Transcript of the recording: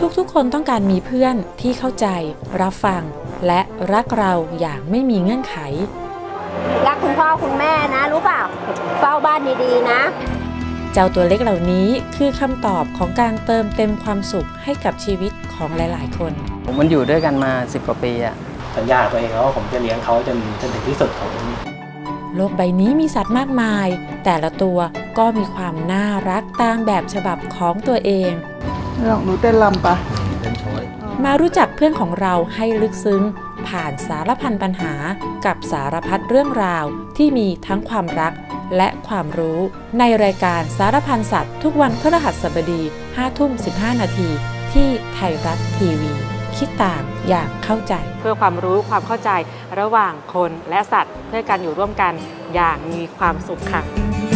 ทุกๆ คนต้องการมีเพื่อนที่เข้าใจ รับฟัง และรักเราอย่างไม่มีเงื่อนไข รักคุณพ่อคุณแม่นะ รู้เปล่าเฝ้าบ้านดีๆนะ เจ้าตัวเล็กเหล่านี้คือคำตอบของการเติมเต็มความสุขให้กับชีวิตของหลาย ๆ คน ผมมันอยู่ด้วยกันมา 10กว่าปีอะสัญญากับตัวเองแล้วว่าผมจะเลี้ยงเขาจนจนถึงที่สุดของโลกใบนี้มีสัตว์มากมาย แต่ละตัวก็มีความน่ารักตามแบบฉบับของตัวเอง ลองหนูเต้นลำปะมารู้จักเพื่อนของเราให้ลึกซึ้ง ผ่านสารพันปัญหากับสารพัดเรื่องราวที่มีทั้งความรักและความรู้ในรายการสารพันสัตว์ทุกวันพฤหัสบดี5ทุ่ม 15 นาที ที่ไทยรัฐทีวี คิดต่างอย่างเข้าใจ เพื่อความรู้ความเข้าใจระหว่างคนและสัตว์ เพื่อการอยู่ร่วมกันอย่างมีความสุขค่ะสารพันสัตว์